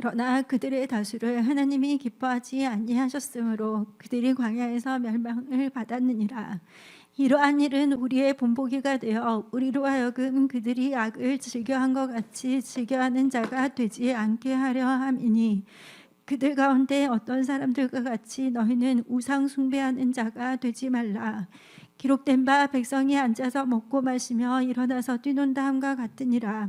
그러나 그들의 다수를 하나님이 기뻐하지 아니하셨으므로 그들이 광야에서 멸망을 받았느니라. 이러한 일은 우리의 본보기가 되어 우리로 하여금 그들이 악을 즐겨한 것 같이 즐겨하는 자가 되지 않게 하려 함이니 그들 가운데 어떤 사람들과 같이 너희는 우상 숭배하는 자가 되지 말라. 기록된 바 백성이 앉아서 먹고 마시며 일어나서 뛰논다 함과 같으니라.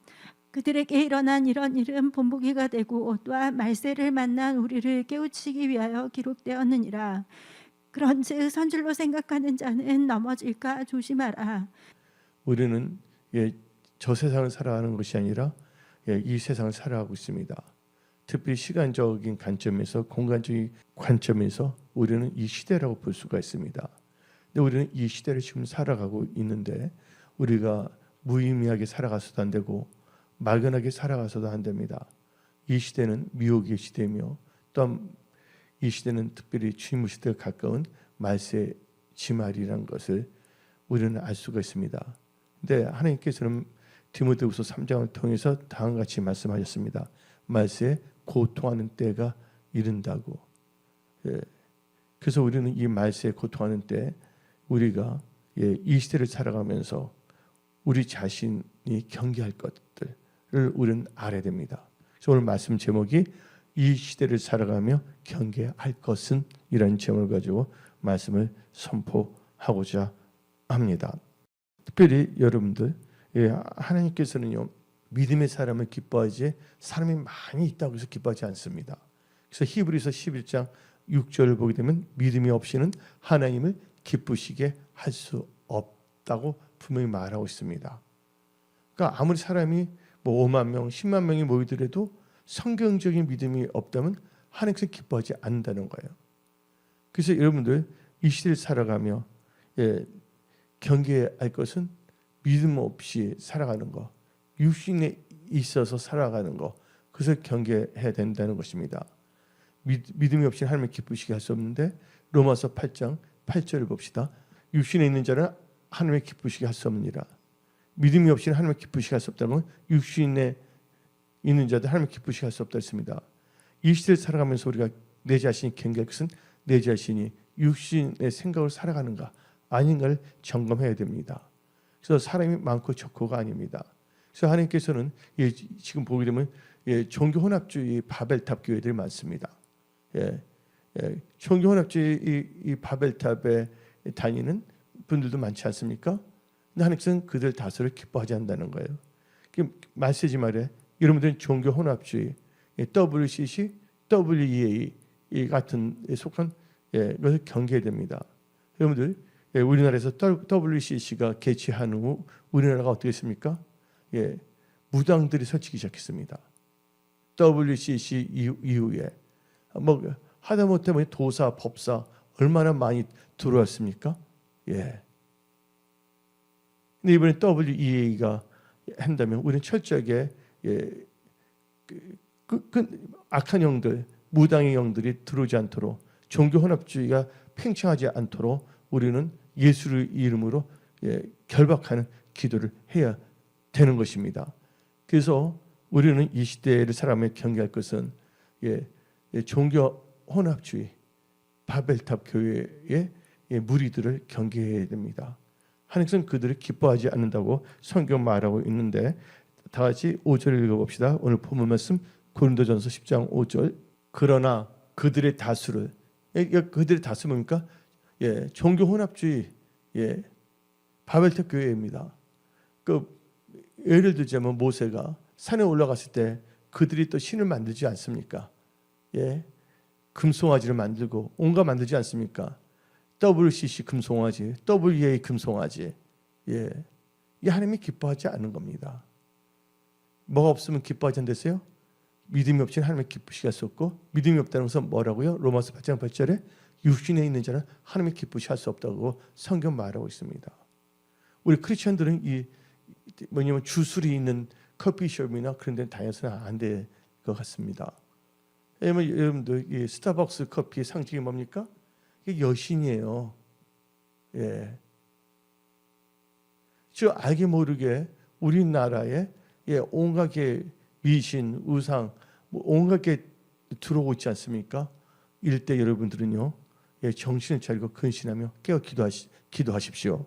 그들에게 일어난 이런 일은 본보기가 되고 또한 말세를 만난 우리를 깨우치기 위하여 기록되었느니라. 그런즉 선줄로 생각하는 자는 넘어질까 조심하라. 우리는 예, 저 세상을 살아가는 것이 아니라 예, 이 세상을 살아가고 있습니다. 특별히 시간적인 관점에서 공간적인 관점에서 우리는 이 시대라고 볼 수가 있습니다. 근데 우리는 이 시대를 지금 살아가고 있는데 우리가 무의미하게 살아가서도 안 되고 막연하게 살아가서도 안 됩니다. 이 시대는 미혹의 시대며 또이 시대는 특별히 주임 시대에 가까운 말세 지말이라는 것을 우리는 알 수가 있습니다. 근데 하나님께서는 디모데후서 3장을 통해서 다음과 같이 말씀하셨습니다. 말세에 고통하는 때가 이른다고. 예. 그래서 우리는 이 말세에 고통하는 때 우리가 예, 이 시대를 살아가면서 우리 자신이 경계할 것들을 우리는 알아야 됩니다. 그래서 오늘 말씀 제목이 이 시대를 살아가며 경계할 것은 이런 제목을 가지고 말씀을 선포하고자 합니다. 특별히 여러분들 예, 하나님께서는요 믿음의 사람을 기뻐하지 사람이 많이 있다고 해서 기뻐하지 않습니다. 그래서 히브리서 11장 6절을 보게 되면 믿음이 없이는 하나님을 기쁘시게 할 수 없다고 분명히 말하고 있습니다. 그러니까 아무리 사람이 뭐 5만 명, 10만 명이 모이더라도 성경적인 믿음이 없다면 하나님께서 기뻐하지 않는다는 거예요. 그래서 여러분들 이 시대를 살아가며 예, 경계할 것은 믿음 없이 살아가는 거, 육신에 있어서 살아가는 거, 그것을 경계해야 된다는 것입니다. 믿, 믿음이 없이 하나님을 기쁘시게 할 수 없는데 로마서 8장 8절을 봅시다. 육신에 있는 자는 하나님을 기쁘시게 할 수 없느니라. 믿음이 없이 하나님을 기쁘시게 할 수 없다면 육신에 있는 자들 하나님을 기쁘시게 할 수 없다 했습니다. 이 시대를 살아가면서 우리가 내 자신이 경계할 것은 내 자신이 육신의 생각을 살아가는가 아닌가를 점검해야 됩니다. 그래서 사람이 많고 적고가 아닙니다. 그래서 하나님께서는 예, 지금 보게 되면 예, 종교 혼합주의 바벨탑 교회들이 많습니다. 예, 예, 종교 혼합주의 이, 이 바벨탑에 다니는 분들도 많지 않습니까? 근데 하나님께서는 그들 다수를 기뻐하지 않는다는 거예요. 그 말세지 말에 여러분들은 종교 혼합주의, 예, WCC, WEA 이 같은 에 속한 예, 것을 경계해야 됩니다. 여러분들 예, 우리나라에서 WCC가 개최한 후 우리나라가 어떻게 했습니까? 예, 무당들이 설치기 시작했습니다. WCC 이후- 이후에 뭐 하다못해 뭐 도사, 법사 얼마나 많이 들어왔습니까? 예. 근데 이번에 WEA가 한다면 우리는 철저하게 예, 그, 그, 그 악한 영들, 무당의 영들이 들어오지 않도록 종교 혼합주의가 팽창하지 않도록 우리는 예수를 이름으로 예, 결박하는 기도를 해야 되는 것입니다. 그래서 우리는 이 시대를 살아가며 경계할 것은 예, 예, 종교 혼합주의 바벨탑 교회의 예, 무리들을 경계해야 됩니다. 하나님께서는 그들을 기뻐하지 않는다고 성경 말하고 있는데 다 같이 5절 읽어봅시다. 오늘 본문 말씀 고린도전서 10장 5절 그러나 그들의 다수를 예, 예, 그들의 다수 뭡니까? 예, 종교 혼합주의 예, 바벨탑 교회입니다. 그 예를 들자면 모세가 산에 올라갔을 때 그들이 또 신을 만들지 않습니까? 예, 금송아지를 만들고 온갖 만들지 않습니까? WCC 금송아지, WA 금송아지, 예, 이 하나님이 기뻐하지 않는 겁니다. 뭐가 없으면 기뻐하지 않겠어요? 믿음이 없이는 하나님을 수 없고 믿음이 없다는 것은 뭐라고요? 로마서 8장 8절에 육신에 있는 자는 하나님의 기쁘시 할 수 없다고 성경 말하고 있습니다. 우리 크리스천들은 이 뭐냐면 주술이 있는 커피숍이나 그런 데는 다녀서는 안 될 것 같습니다. 왜냐면 여러분들 이 스타벅스 커피의 상징이 뭡니까? 여신이에요. 예. 저 알게 모르게 우리나라에 예, 온갖 게 미신, 우상, 뭐 온갖 게 들어오고 있지 않습니까? 때 여러분들은요, 예, 정신을 차리고 근신하며 깨어 기도하시, 기도하십시오.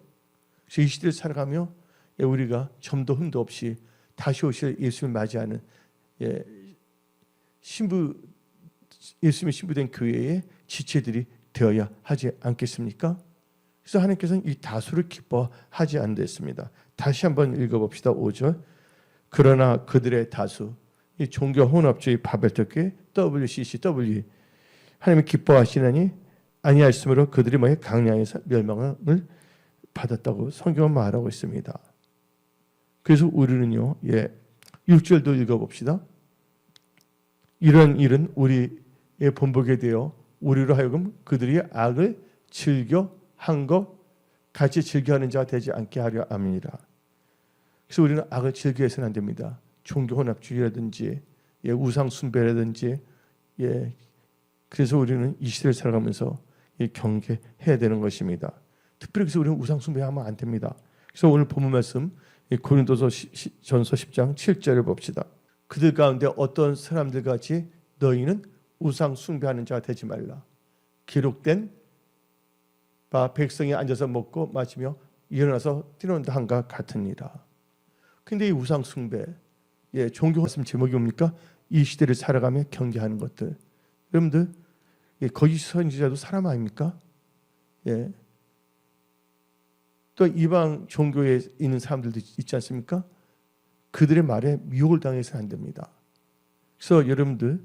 이 시대를 살아가며 예, 우리가 점도 흠도 없이 다시 오실 예수를 맞이하는 예, 신부 예수님의 신부된 교회의 지체들이 되어야 하지 않겠습니까? 그래서 하나님께서는 이 다수를 기뻐하지 않으셨습니다. 다시 한번 읽어봅시다. 5절. 그러나 그들의 다수, 이 종교 혼합주의 바벨토교회 WCCW 하나님이 기뻐하시나니 아니하였으므로 그들이 뭐에 강량에서 멸망을 받았다고 성경은 말하고 있습니다. 그래서 우리는요, 예, 6절도 읽어봅시다. 이런 일은 우리의 본보게 되어 우리로 하여금 그들이 악을 즐겨 한 것 같이 즐겨하는 자가 되지 않게 하려 함이니라. 그래서 우리는 악을 즐겨해서는 안 됩니다. 종교 혼합주의라든지 예, 우상 숭배라든지 예, 그래서 우리는 이 시대를 살아가면서 예, 경계해야 되는 것입니다. 특별히 그래서 우리는 우상 숭배하면 안 됩니다. 그래서 오늘 본문 말씀 이 고린도서 전서 10장 7절을 봅시다. 그들 가운데 어떤 사람들 같이 너희는 우상 숭배하는 자가 되지 말라. 기록된 바 백성이 앉아서 먹고 마시며 일어나서 뛰노는다 한가 같으니라. 근데 이 우상 숭배, 예, 종교 말씀 제목이 뭡니까? 이 시대를 살아가며 경계하는 것들. 여러분들, 예, 거짓 선지자도 사람 아닙니까? 예. 또 이방 종교에 있는 사람들도 있지 않습니까? 그들의 말에 미혹을 당해서는 안 됩니다. 그래서 여러분들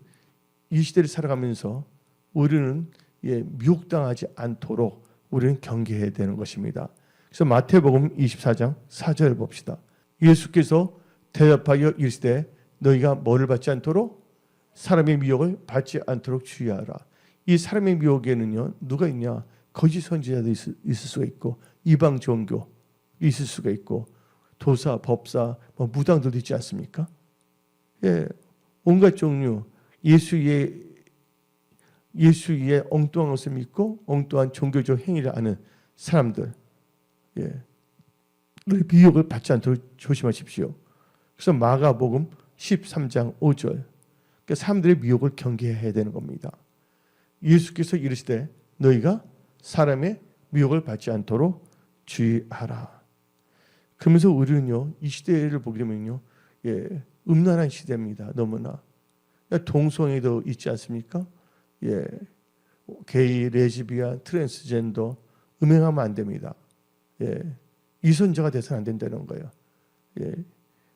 이 시대를 살아가면서 우리는 예, 미혹당하지 않도록 우리는 경계해야 되는 것입니다. 그래서 마태복음 24장 4절 봅시다. 예수께서 대답하여 이르시되 너희가 뭐를 받지 않도록 사람의 미혹을 받지 않도록 주의하라. 이 사람의 미혹에는요 누가 있냐? 거짓 선지자도 있을, 있을 수가 있고 이방 종교 있을 수가 있고 도사, 법사, 뭐 무당들도 있지 않습니까? 예, 온갖 종류 예수의 예수의 엉뚱한 것을 믿고 엉뚱한 종교적 행위를 하는 사람들, 예, 늘 미혹을 받지 않도록 조심하십시오. 그래서 마가복음 13장 5절, 그러니까 사람들의 미혹을 경계해야 되는 겁니다. 예수께서 이르시되 너희가 사람의 미혹을 받지 않도록 주의하라. 그러면서 우리는요 이 시대를 보게 되면요, 예, 음란한 시대입니다. 너무나 동성애도 있지 않습니까? 예, 게이, 레즈비안, 트랜스젠더 음행하면 안 됩니다. 예, 이선자가 돼서는 안 된다는 거예요. 예,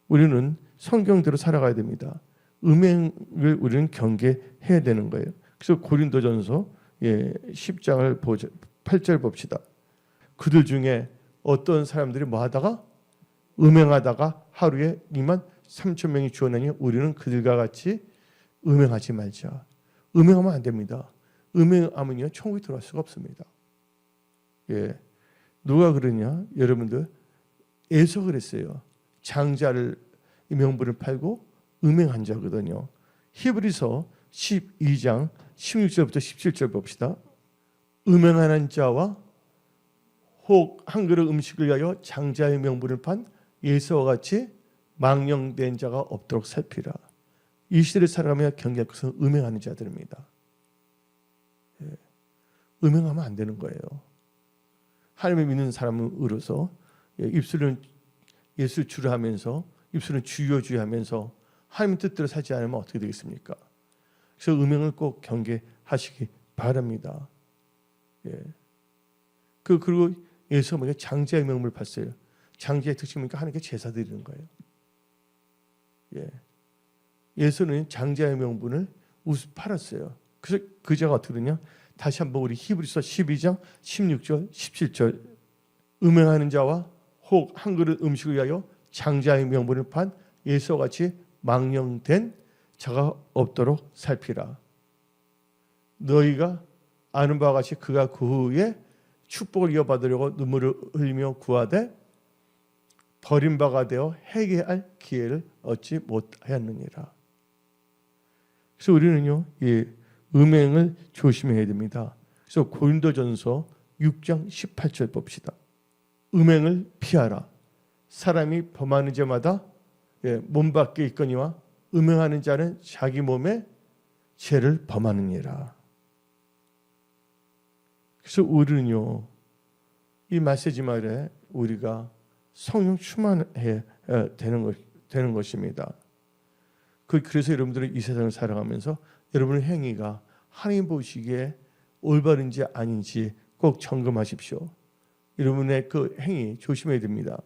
우리는 성경대로 살아가야 됩니다. 음행을 우리는 경계해야 되는 거예요. 그래서 고린도전서 예, 10장을 보자, 8절 봅시다. 그들 중에 어떤 사람들이 뭐 하다가 음행하다가 하루에 2만 3천 명이 주어나니 우리는 그들과 같이 음행하지 말자. 음행하면 안 됩니다. 음행하면요 천국에 들어갈 수가 없습니다. 예, 누가 그러냐? 여러분들 에서 그랬어요. 장자를 이 명분을 팔고 음행한 자거든요. 히브리서 12장 16절부터 17절 봅시다. 음행하는 자와 혹 한 그릇 음식을 위하여 장자의 명분을 판 예수와 같이 망령된 자가 없도록 살피라. 이 시대를 살아가며 경계할 것은 음행하는 자들입니다. 예. 음행하면 안 되는 거예요. 하나님을 믿는 사람은 으로서 예, 입술은 예수 주를 하면서 입술은 주여 주여 하면서 하나님 뜻대로 살지 않으면 어떻게 되겠습니까? 그래서 음행을 꼭 경계하시기 바랍니다. 예. 그 그리고 예수가 뭐냐 장자의 명물 봤어요. 장자의 특징이 뭡니까? 하나님께 제사 드리는 거예요. 예. 예수는 장자의 명분을 우스 팔았어요. 그래서 그 자가 어떻게 되냐? 다시 한번 우리 히브리서 12장 16절 17절 음행하는 자와 혹 한 그릇 음식을 위하여 장자의 명분을 판 예수와 같이 망령된 자가 없도록 살피라. 너희가 아는 바와 같이 그가 그 후에 축복을 이어받으려고 눈물을 흘리며 구하되 버린 바가 되어 회개할 기회를 얻지 못하였느니라. 그래서 우리는요, 이 음행을 조심해야 됩니다. 그래서 고린도전서 6장 18절 봅시다. 음행을 피하라. 사람이 범하는 죄마다 예, 몸 밖에 있거니와 음행하는 자는 자기 몸에 죄를 범하느니라. 그래서 우리는요 이 메시지 말에 우리가 성령 충만해야 되는 것 되는 것입니다. 그 그래서 여러분들은 이 세상을 살아가면서 여러분의 행위가 하나님 보시기에 올바른지 아닌지 꼭 점검하십시오. 여러분의 그 행위 조심해야 됩니다.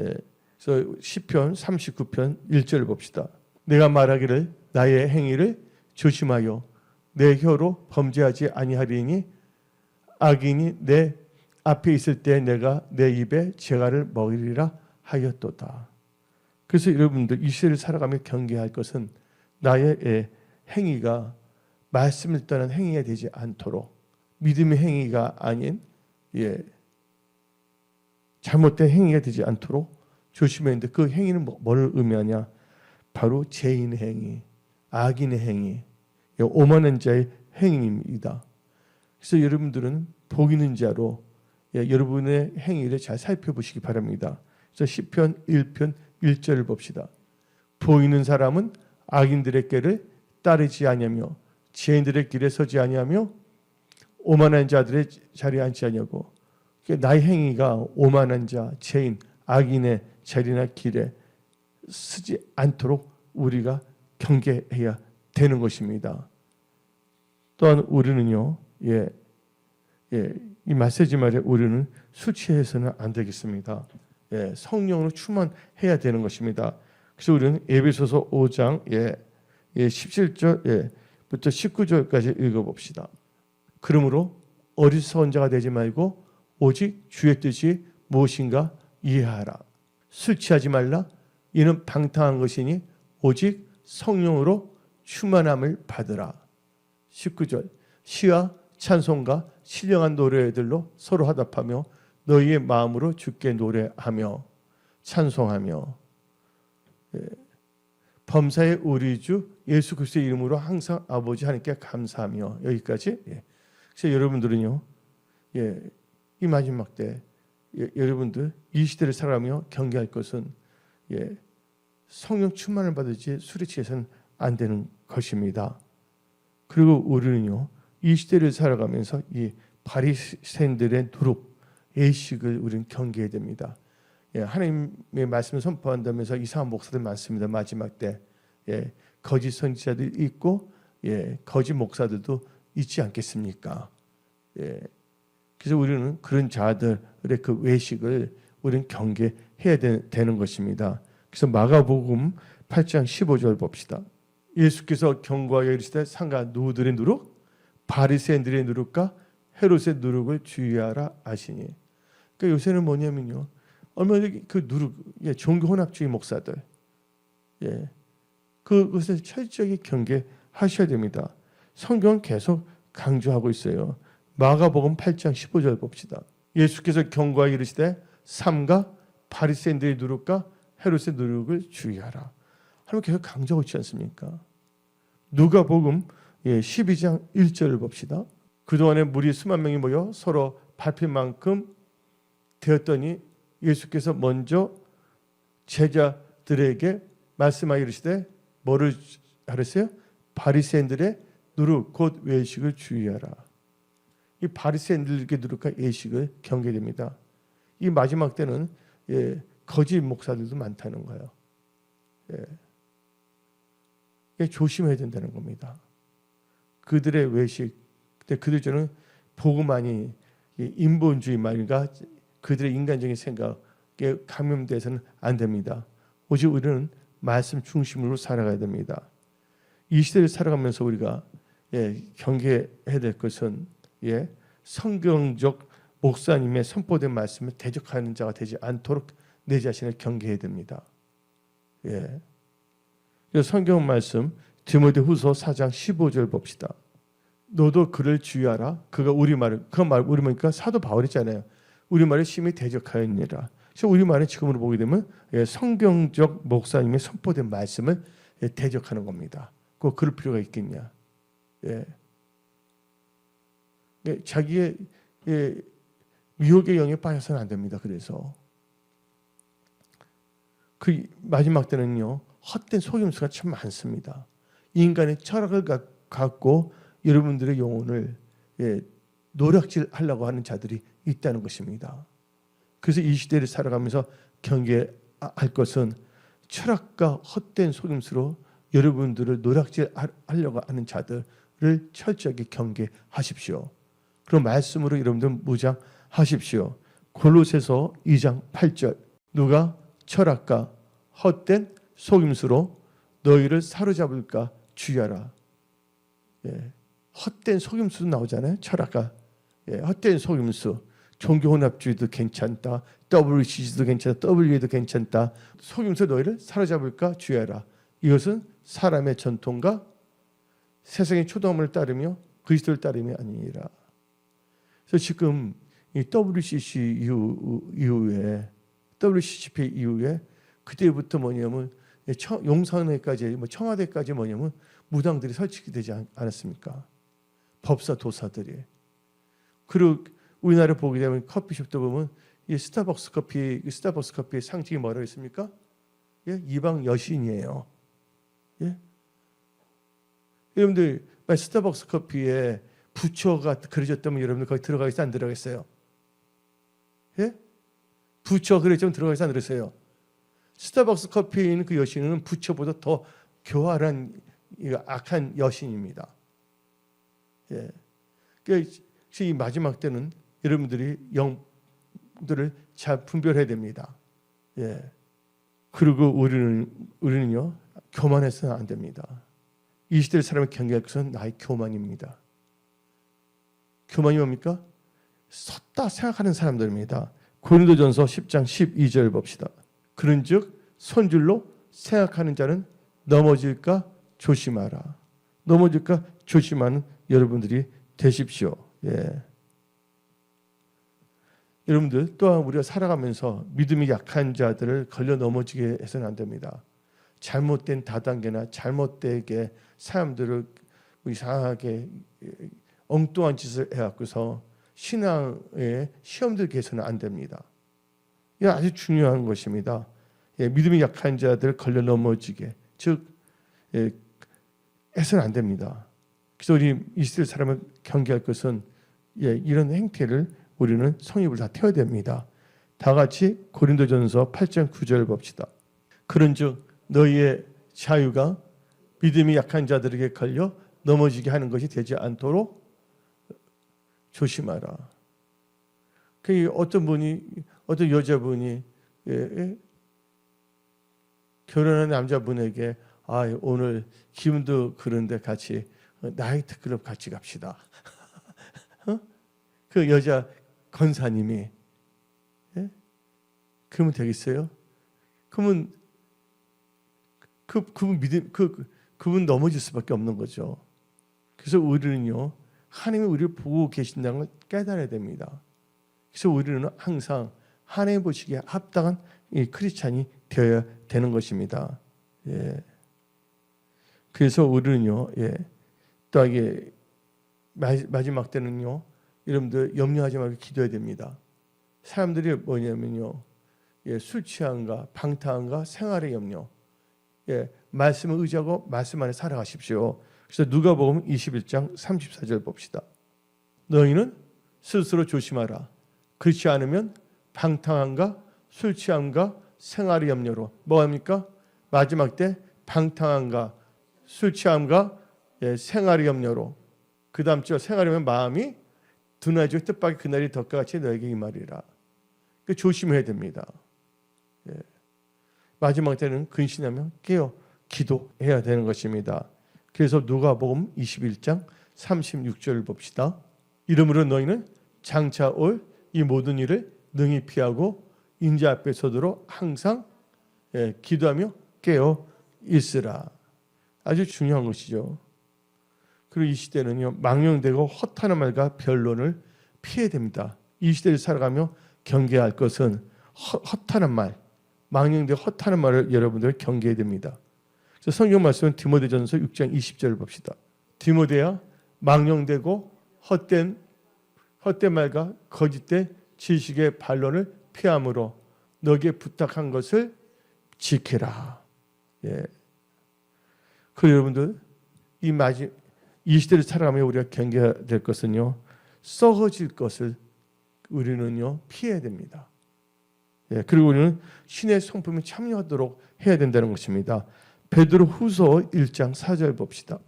예. 그래서 시편 39편 1절 봅시다. 내가 말하기를 나의 행위를 조심하여 내 혀로 범죄하지 아니하리니 악인이 내 앞에 있을 때 내가 내 입에 재갈을 먹이리라 하였도다. 그래서 여러분들 이 시대를 살아가며 경계할 것은 나의 예, 행위가 말씀을 떠난 행위가 되지 않도록 믿음의 행위가 아닌 예, 잘못된 행위가 되지 않도록 조심해야 하는데 그 행위는 뭐- 뭘 의미하냐? 바로 죄인의 행위, 악인의 행위, 예, 오만한 자의 행위입니다. 그래서 여러분들은 보이는 자로 예, 여러분의 행위를 잘 살펴보시기 바랍니다. 그래서 시편 1편 1절을 봅시다. 보이는 사람은 악인들의 길을 따르지 아니하며 죄인들의 길에 서지 아니하며 오만한 자들의 자리에 앉지 아니하고 나의 행위가 오만한 자, 죄인, 악인의 자리나 길에 서지 않도록 우리가 경계해야 되는 것입니다. 또한 우리는요, 예, 예, 이 메시지 말에 우리는 술 취해서는 안 되겠습니다. 예, 성령으로 충만해야 되는 것입니다. 그래서 우리는 에베소서 5장 예, 예 17절 예, 부터 19절까지 읽어봅시다. 그러므로 어리석은 자가 되지 말고 오직 주의 뜻이 무엇인가 이해하라. 술 취하지 말라. 이는 방탕한 것이니 오직 성령으로 충만함을 받으라. 19절 시와 찬송가 신령한 노래들로 서로 화답하며 너희의 마음으로 주께 노래하며 찬송하며 예. 범사의 우리 주 예수 그리스도의 이름으로 항상 아버지 하나님께 감사하며 여기까지 예. 그래서 여러분들은요 예, 이 마지막 때 예, 여러분들 이 시대를 살아가며 경계할 것은 예, 성령 충만을 받을지 취해서는 안 되는 것입니다. 그리고 우리는요 이 시대를 살아가면서 이 바리새인들의 누룩, 예식을 우리는 경계해야 됩니다. 예, 하나님의 말씀을 선포한다면서 이상한 목사들 많습니다. 마지막 때 예, 거짓 선지자들 있고 예, 거짓 목사들도 있지 않겠습니까? 예, 그래서 우리는 그런 자들의 그 외식을 우리는 경계해야 되, 되는 것입니다. 그래서 마가복음 8장 15절 봅시다. 예수께서 경고하여 이르시되 상가 누구들의 누룩 바리새인들의 누룩과 헤롯의 누룩을 주의하라 하시니. 그러니까 요새는 뭐냐면요. 얼마 전에 그 누룩, 예, 종교 혼합주의 목사들, 예, 그것을 철저히 경계하셔야 됩니다. 성경은 계속 강조하고 있어요. 마가복음 8장 15절 봅시다. 예수께서 경고하여 이르시되 삼가 바리새인들의 누룩과 헤롯의 누룩을 주의하라. 하나님 계속 강조하고 있지 않습니까? 누가복음 예, 12장 1절을 봅시다. 그동안에 무리 수만 명이 모여 서로 밟힐 만큼 되었더니 예수께서 먼저 제자들에게 말씀하여 이르시되 뭐를 하랬어요? 바리새인들의 누룩 곧 외식을 주의하라. 이 바리새인들에게 누룩과 외식을 경계됩니다. 이 마지막 때는 예, 거짓 목사들도 많다는 거예요. 예. 예, 조심해야 된다는 겁니다. 그들의 외식, 그들 저는 복음만이 이 인본주의 말과 그들의 인간적인 생각에 감염돼서는 안 됩니다. 오직 우리는 말씀 중심으로 살아가야 됩니다. 이 시대를 살아가면서 우리가 예, 경계해야 될 것은 예, 성경적 목사님의 선포된 말씀을 대적하는 자가 되지 않도록 내 자신을 경계해야 됩니다. 예. 성경 말씀 디모데후서 4장 15절 봅시다. 너도 그를 주의하라. 그가 우리 말을 그 말 우리 말니까 사도 바울이잖아요. 우리 말을 심히 대적하였느니라. 그래서 우리 말은 지금으로 보게 되면 예, 성경적 목사님의 선포된 말씀을 예, 대적하는 겁니다. 꼭 그럴 필요가 있겠냐? 예. 예, 자기의 예, 미혹의 영에 빠져서는 안 됩니다. 그래서 그 마지막 때는요 헛된 속임수가 참 많습니다. 인간의 철학을 가- 갖고 여러분들의 영혼을 예, 노략질하려고 하는 자들이 있다는 것입니다. 그래서 이 시대를 살아가면서 경계할 것은 철학과 헛된 속임수로 여러분들을 노략질하려고 하는 자들을 철저하게 경계하십시오. 그런 말씀으로 여러분들 무장하십시오. 골로새서 2장 8절 누가 철학과 헛된 속임수로 너희를 사로잡을까 주의하라. 예. 헛된 속임수도 나오잖아요. 철학과 예. 헛된 속임수. 종교혼합주의도 괜찮다. WCG도 괜찮다. WA도 괜찮다. 속임수 너희를 사로잡을까 주의하라. 이것은 사람의 전통과 세상의 초동을 따르며 그리스도를 따름이 아니라. 그래서 지금 이 WCC 이후, 이후에 WCCP 이후에 그때부터 뭐냐면 청- 용산에까지 뭐 청와대까지 뭐냐면 무당들이 설치되지 않- 않았습니까? 법사 도사들이 그리고 우리나라 보게 되면 커피숍도 보면 이 스타벅스 커피 이 스타벅스 커피의 상징이 뭐라고 있습니까? 예? 이방 여신이에요. 예? 여러분들 스타벅스 커피에 부처가 그려졌다면 여러분들 거기 들어가겠어요? 안 들어가겠어요? 예? 부처 그려졌으면 들어가겠어요? 안 들어가겠어요? 스타벅스 커피에 있는 그 여신은 부처보다 더 교활한 이 악한 여신입니다. 예. 그러니까 이 마지막 때는 여러분들이 영들을 잘 분별해야 됩니다. 예. 그리고 우리는 우리는요 교만해서는 안 됩니다. 이 시대의 사람을 경계할 것은 나의 교만입니다. 교만이 뭡니까? 섰다 생각하는 사람들입니다. 고린도전서 10장 12절 봅시다. 그런즉 손줄로 생각하는 자는 넘어질까 조심하라. 넘어질까 조심하는 여러분들이 되십시오. 예. 여러분들 또한 우리가 살아가면서 믿음이 약한 자들을 걸려 넘어지게 해서는 안 됩니다. 잘못된 다단계나 잘못되게 사람들을 이상하게 엉뚱한 짓을 해갖고서 신앙에 시험 들게 해서는 안 됩니다. 이게 아주 중요한 것입니다. 예, 믿음이 약한 자들 걸려 넘어지게 즉 예, 해서는 안 됩니다. 그래서 우리 이스라엘 사람을 경계할 것은 예, 이런 행태를 우리는 성입을 다 태워야 됩니다. 다 같이 고린도전서 8장 9절 봅시다. 그런즉 너희의 자유가 믿음이 약한 자들에게 걸려 넘어지게 하는 것이 되지 않도록 조심하라. 그 어떤 분이 어떤 여자분이 예, 예, 결혼한 남자분에게 아 오늘 기분도 그런데 같이 나이트 클럽 같이 갑시다. 어? 그 여자 건사님이 예? 그러면 되겠어요? 그러면 그 그분 믿음 그 그분 넘어질 수밖에 없는 거죠. 그래서 우리는요 하나님이 우리를 보고 계신다는 걸 깨달아야 됩니다. 그래서 우리는 항상 하나님 보시기에 합당한 이 크리스찬이 되어야 되는 것입니다. 예. 그래서 우리는요, 예, 또 이게 마- 마지막 때는요, 여러분들 염려하지 말고 기도해야 됩니다. 사람들이 뭐냐면요, 예, 술 취함과 방탕함과 생활의 염려, 예, 말씀을 의지하고 말씀 안에 살아가십시오. 그래서 누가복음 21장 34절 봅시다. 너희는 스스로 조심하라. 그렇지 않으면 방탕함과 술 취함과 생활의 염려로 뭐 합니까? 마지막 때 방탕함과 술 취함과 예, 생활의 염려로 그 다음 주 생활이면 마음이 둔하지고 뜻밖의 그날이 덕과 같이 너에게 이 말이라. 그 조심해야 됩니다. 예. 마지막 때는 근신하면 깨어 기도해야 되는 것입니다. 그래서 누가복음 21장 36절을 봅시다. 이름으로 너희는 장차 올 이 모든 일을 능히 피하고 인자 앞에 서도록 항상 예, 기도하며 깨어 있으라. 아주 중요한 것이죠. 그리고 이 시대는요 망령되고 허탄한 말과 변론을 피해야 됩니다. 이 시대를 살아가며 경계할 것은 허, 허탄한 말, 망령되고 허탄한 말을 여러분들 경계해야 됩니다. 그래서 성경 말씀은 디모데전서 6장 20절을 봅시다. 디모데야 망령되고 헛된 헛된 말과 거짓된 지식의 반론을 피함으로 너에게 부탁한 것을 지키라. 예. 그 여러분들 이 마지 이 시대를 살아가며 우리가 경계해야 될 것은요 썩어질 것을 우리는요 피해야 됩니다. 예, 그리고 우리는 신의 성품에 참여하도록 해야 된다는 것입니다. 베드로 후서 1장 4절 봅시다.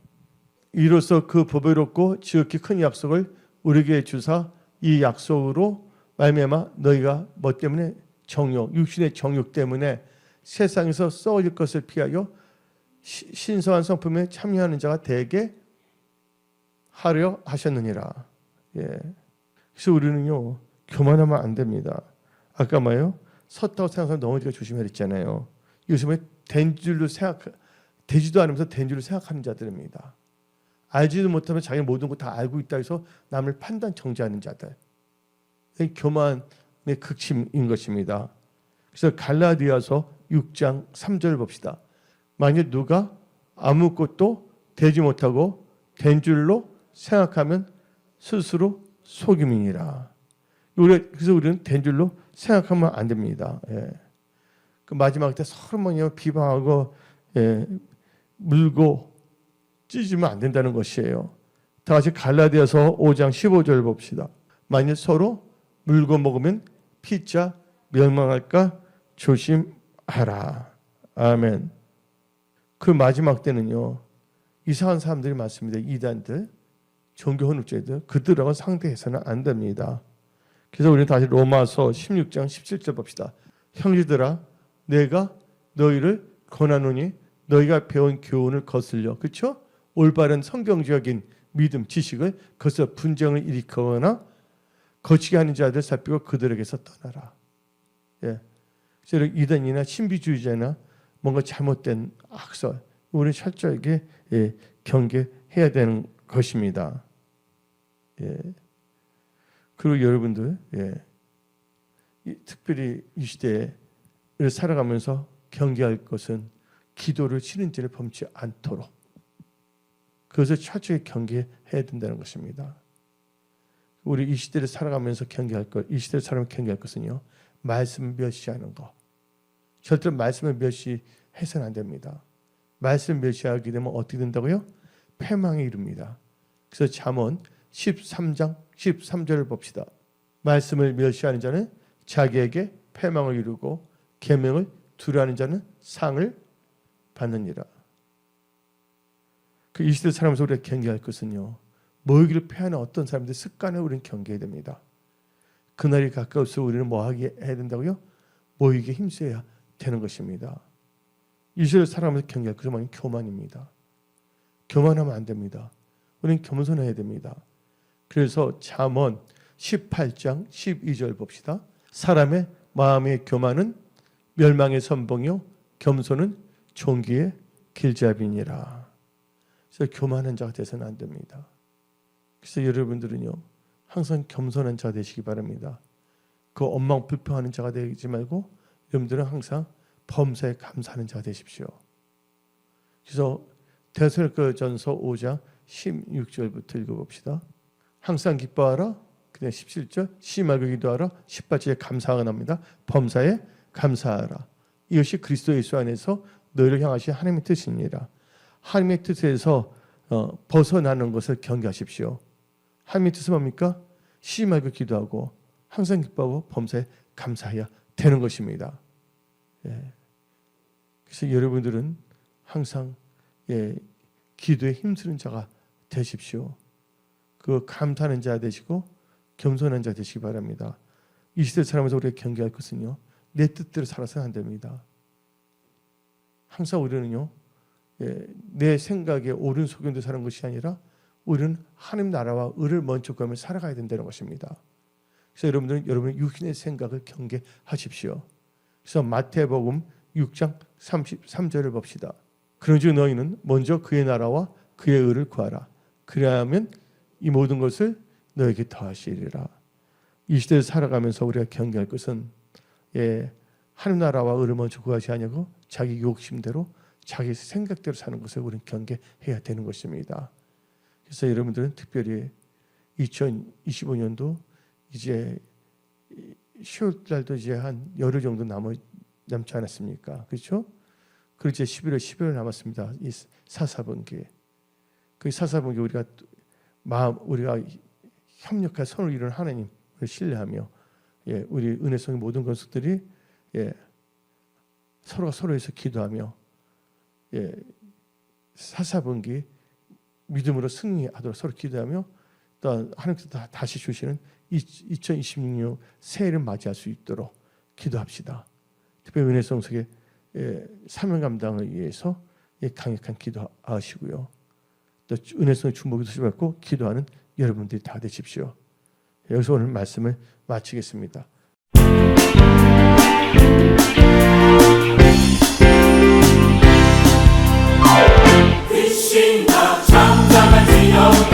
이로써 그 보배롭고 지극히 큰 약속을 우리에게 주사 이 약속으로 말미암아 너희가 뭐 때문에 정욕 육신의 정욕 때문에 세상에서 썩어질 것을 피하여 시- 신성한 성품에 참여하는 자가 되게 하려 하셨느니라. 예. 그래서 우리는요 교만하면 안 됩니다. 아까 뭐요 섰다고 생각하면 넘어지가 조심해야 했잖아요. 요즘에 된 줄로 생각 되지도 않으면서 된 줄로 생각하는 자들입니다. 알지도 못하면 자기 모든 거 다 알고 있다 해서 남을 판단 정지하는 자들. 이 교만의 극심인 것입니다. 그래서 갈라디아서 6장 3절 봅시다. 만약 누가 아무것도 되지 못하고 된 줄로 생각하면 스스로 속임이니라. 그래서 우리는 된 줄로 생각하면 안 됩니다. 예. 그 마지막 때 서로 뭐냐 비방하고 예, 물고 찢으면 안 된다는 것이에요. 다 같이 갈라디아서 5장 15절 봅시다. 만일 서로 물고 먹으면 피자 멸망할까 조심하라. 아멘. 그 마지막 때는요. 이상한 사람들이 많습니다. 이단들, 종교 혼육자들 그들하고 상대해서는 안 됩니다. 그래서 우리는 다시 로마서 16장 17절 봅시다. 형제들아 내가 너희를 권하노니 너희가 배운 교훈을 거슬려 그렇죠? 올바른 성경적인 믿음 지식을 거기서 분쟁을 일으키거나 거치게 하는 자들 살피고 그들에게서 떠나라. 예. 그래서 이단이나 신비주의자나 뭔가 잘못된 악설 우리는 철저하게 예, 경계해야 되는 것입니다. 예. 그리고 여러분들 예. 이, 특별히 이 시대를 살아가면서 경계할 것은 기도를 죄를 범치 않도록 그것을 철저히 경계해야 된다는 것입니다. 우리 이 시대를 살아가면서 경계할 것, 이 시대를 살아가면 경계할 것은요. 말씀 멸시하는 거. 절대로 말씀을 멸시해서는 안 됩니다. 말씀 멸시하게 되면 어떻게 된다고요? 패망에 이릅니다. 그래서 잠언 13장 13절을 봅시다. 말씀을 멸시하는 자는 자기에게 패망을 이루고 계명을 두려워하는 자는 상을 받느니라. 그 이 시대 살아면서 우리가 경계할 것은요. 모이기를 패하는 어떤 사람들 습관을 우리는 경계해야 됩니다. 그날이 가까울수록 우리는 뭐 하게 해야 된다고요? 모이게 힘써야 되는 것입니다. 이 시대를 살아가면서 경계할 것은 뭐냐? 교만입니다. 교만하면 안 됩니다. 우리는 겸손해야 됩니다. 그래서 잠언 18장 12절 봅시다. 사람의 마음의 교만은 멸망의 선봉이요 겸손은 종기의 길잡이니라. 그래서 교만한 자가 되서는 안 됩니다. 그래서 여러분들은요 항상 겸손한 자 되시기 바랍니다. 그 원망 불평하는 자가 되지 말고 여러분들은 항상 범사에 감사하는 자가 되십시오. 그래서 데살로전서 5장 16절부터 읽어봅시다. 항상 기뻐하라. 그냥 17절 심하게 기도하라. 18절에 감사가 납니다. 범사에 감사하라. 이것이 그리스도 예수 안에서 너희를 향하신 하나님의 뜻이니라. 하나님의 뜻에서 어, 벗어나는 것을 경계하십시오. 하나님의 뜻은 뭡니까? 심하게 기도하고 항상 기뻐하고 범사에 감사해야 되는 것입니다. 예. 그래서 여러분들은 항상 예, 기도에 힘쓰는 자가 되십시오. 그 감사하는 자 되시고 겸손한 자 되시기 바랍니다. 이 시대 살아면서 우리가 경계할 것은요. 내 뜻대로 살아서는 안 됩니다. 항상 우리는요. 예, 내 생각에 옳은 소견도 사는 것이 아니라 우리는 하나님 나라와 의를 먼저 구하며 살아가야 된다는 것입니다. 그래서 여러분들은 여러분의 육신의 생각을 경계하십시오. 그래서 마태복음 6장 33절을 봅시다. 그런즉 너희는 먼저 그의 나라와 그의 의를 구하라. 그래야면 이 모든 것을 너에게 더하시리라. 이 시대를 살아가면서 우리가 경계할 것은 예, 하늘 나라와 의를 먼저 구하지 아니하고 자기 욕심대로 자기 생각대로 사는 것을 우리는 경계해야 되는 것입니다. 그래서 여러분들은 특별히 2025년도 이제 10월 달도 이제 한 열흘 정도 남아 남지 않았습니까? 그렇죠? 그리고 이제 11월 11월 남았습니다. 이 사사분기. 그 사사분기 우리가 마음 우리가 협력할 선을 이루는 하나님을 신뢰하며 예, 우리 은혜성의 모든 것들이 예, 서로가 서로에서 기도하며 예, 사사분기 믿음으로 승리하도록 서로 기도하며 또 하나님께서 다- 다시 주시는 2026년 새해를 맞이할 수 있도록 기도합시다. 특별히 은혜성 속에 예, 사명 감당을 위해서 예, 강력한 기도하시고요. 또 은혜성의 축복이 주시받고 기도하는 여러분들이 다 되십시오. 여기서 오늘 말씀을 마치겠습니다. 귀신아 잠잠한 지어